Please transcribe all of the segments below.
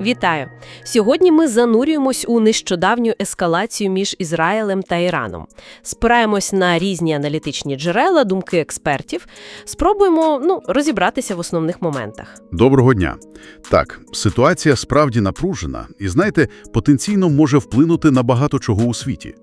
Вітаю! Сьогодні ми занурюємось у нещодавню ескалацію між Ізраїлем та Іраном. Спираємось на різні аналітичні джерела, думки експертів. Спробуємо ну, розібратися в основних моментах. Доброго дня. Так, ситуація справді напружена і, знаєте, потенційно може вплинути на багато чого у світі.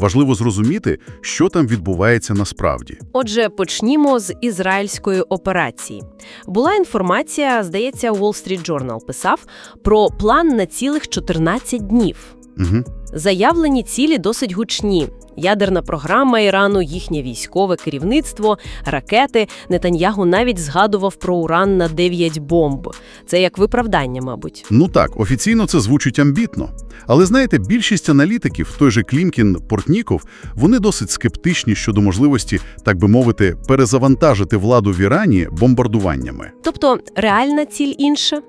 Важливо зрозуміти, що там відбувається насправді. Отже, почнімо з ізраїльської операції. Була інформація, здається, Wall Street Journal писав про план на цілих 14 днів. Угу. Заявлені цілі досить гучні. Ядерна програма Ірану, їхнє військове керівництво, ракети. Нетаньягу навіть згадував про уран на 9 бомб. Це як виправдання, мабуть. Ну так, офіційно це звучить амбітно. Але знаєте, більшість аналітиків, той же Клімкін, Портніков, вони досить скептичні щодо можливості, так би мовити, перезавантажити владу в Ірані бомбардуваннями. Тобто реальна ціль інша?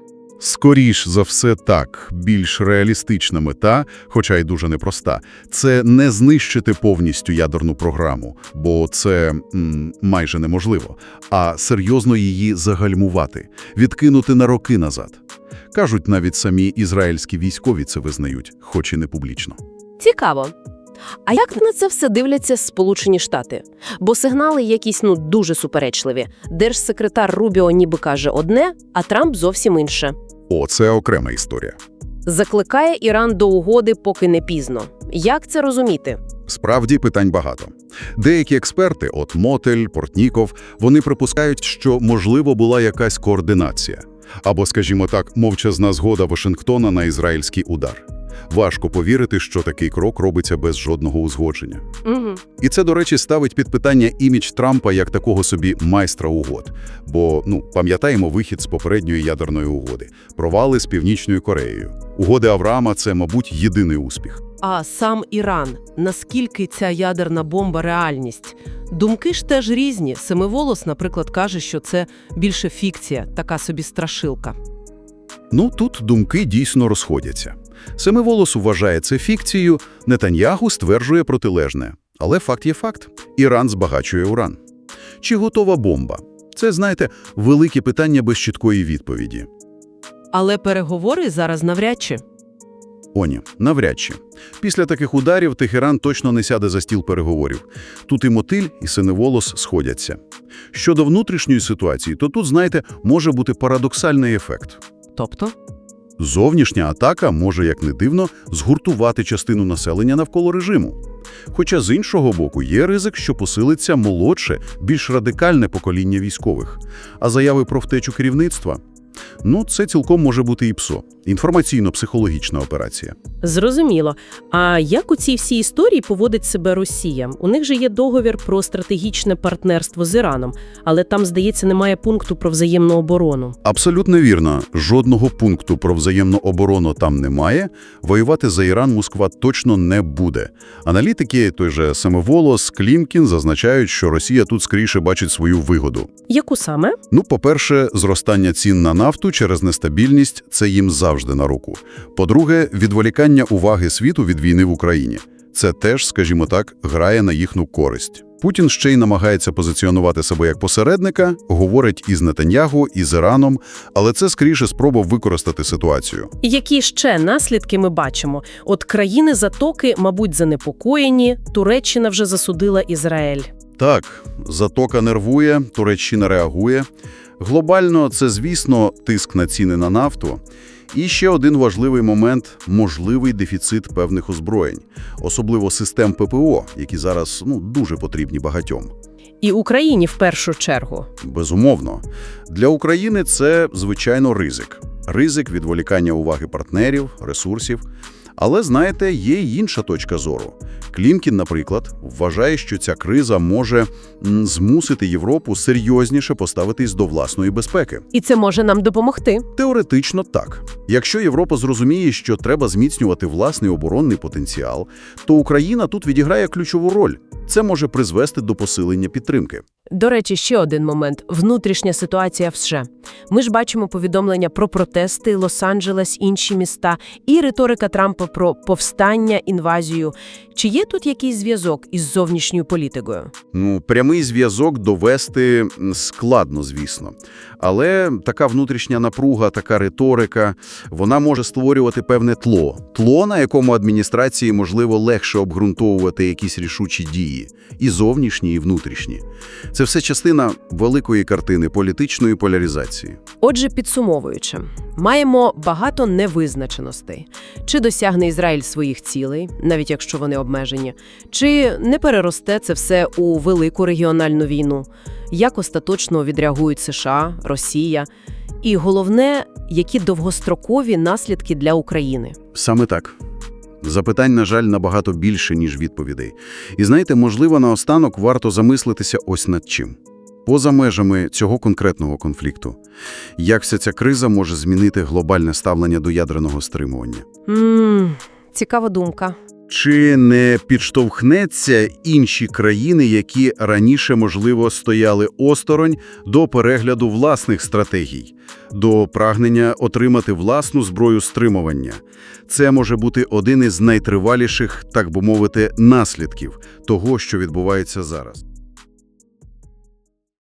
Скоріш за все так, більш реалістична мета, хоча й дуже непроста, це не знищити повністю ядерну програму, бо це м, майже неможливо, а серйозно її загальмувати, відкинути на роки назад. Кажуть, навіть самі ізраїльські військові це визнають, хоч і не публічно. Цікаво. А як на це все дивляться Сполучені Штати? Бо сигнали якісь ну дуже суперечливі. Держсекретар Рубіо ніби каже одне, а Трамп зовсім інше. О, це окрема історія. Закликає Іран до угоди, поки не пізно. Як це розуміти? Справді питань багато. Деякі експерти, от Мотель, Портніков, вони припускають, що можливо була якась координація. Або, скажімо так, мовчазна згода Вашингтона на ізраїльський удар. Важко повірити, що такий крок робиться без жодного узгодження. Угу. І це, до речі, ставить під питання імідж Трампа як такого собі майстра угод. Бо, ну, пам'ятаємо вихід з попередньої ядерної угоди, провали з Північною Кореєю. Угоди Авраама – це, мабуть, єдиний успіх. А сам Іран, наскільки ця ядерна бомба реальність? Думки ж теж різні. Семиволос, наприклад, каже, що це більше фікція, така собі страшилка. Ну, тут думки дійсно розходяться. Семиволос вважає це фікцією, Нетаньягу стверджує протилежне. Але факт є факт. Іран збагачує уран. Чи готова бомба? Це, знаєте, велике питання без чіткої відповіді. Але переговори зараз навряд чи. О, ні, навряд чи. Після таких ударів Техеран точно не сяде за стіл переговорів. Тут і мотиль, і синеволос сходяться. Щодо внутрішньої ситуації, то тут, знаєте, може бути парадоксальний ефект. Тобто? Зовнішня атака може, як не дивно, згуртувати частину населення навколо режиму. Хоча з іншого боку є ризик, що посилиться молодше, більш радикальне покоління військових. А заяви про втечу керівництва? Ну, це цілком може бути і ПСО – інформаційно-психологічна операція. Зрозуміло. А як у цій всій історії поводить себе Росія? У них же є договір про стратегічне партнерство з Іраном, але там, здається, немає пункту про взаємну оборону. Абсолютно вірно. Жодного пункту про взаємну оборону там немає. Воювати за Іран Москва точно не буде. Аналітики, той же Семиволос, Клімкін, зазначають, що Росія тут скоріше бачить свою вигоду. Яку саме? Ну, по-перше, зростання цін на нафту через нестабільність – це їм завжди на руку. По-друге, відволікання уваги світу від війни в Україні. Це теж, скажімо так, грає на їхню користь. Путін ще й намагається позиціонувати себе як посередника, говорить із Нетаньягу, і з Іраном, але це скоріше спроба використати ситуацію. Які ще наслідки ми бачимо? От країни Затоки, мабуть, занепокоєні, Туреччина вже засудила Ізраїль. Так, затока нервує, Туреччина реагує. Глобально це, звісно, тиск на ціни на нафту. І ще один важливий момент – можливий дефіцит певних озброєнь, особливо систем ППО, які зараз ну, дуже потрібні багатьом. І Україні в першу чергу. Безумовно. Для України це, звичайно, ризик. Ризик відволікання уваги партнерів, ресурсів. Але, знаєте, є й інша точка зору. Клімкін, наприклад, вважає, що ця криза може змусити Європу серйозніше поставитись до власної безпеки. І це може нам допомогти. Теоретично так. Якщо Європа зрозуміє, що треба зміцнювати власний оборонний потенціал, то Україна тут відіграє ключову роль. Це може призвести до посилення підтримки. До речі, ще один момент – внутрішня ситуація в США. Ми ж бачимо повідомлення про протести, Лос-Анджелес, інші міста, і риторика Трампа про повстання, інвазію. Чи є тут якийсь зв'язок із зовнішньою політикою? Ну, прямий зв'язок довести складно, звісно. Але така внутрішня напруга, така риторика, вона може створювати певне тло. Тло, на якому адміністрації, можливо, легше обґрунтовувати якісь рішучі дії. І зовнішні, і внутрішні. Це все частина великої картини політичної поляризації. Отже, підсумовуючи, маємо багато невизначеностей. Чи досягне Ізраїль своїх цілей, навіть якщо вони обмежені, чи не переросте це все у велику регіональну війну, як остаточно відреагують США, Росія, і головне, які довгострокові наслідки для України. Саме так. Запитань, на жаль, набагато більше, ніж відповідей. І знаєте, можливо, наостанок варто замислитися ось над чим. Поза межами цього конкретного конфлікту. Як вся ця криза може змінити глобальне ставлення до ядерного стримування? Ммм, цікава думка. Чи не підштовхнеться інші країни, які раніше, можливо, стояли осторонь до перегляду власних стратегій, до прагнення отримати власну зброю стримування? Це може бути один із найтриваліших, так би мовити, наслідків того, що відбувається зараз.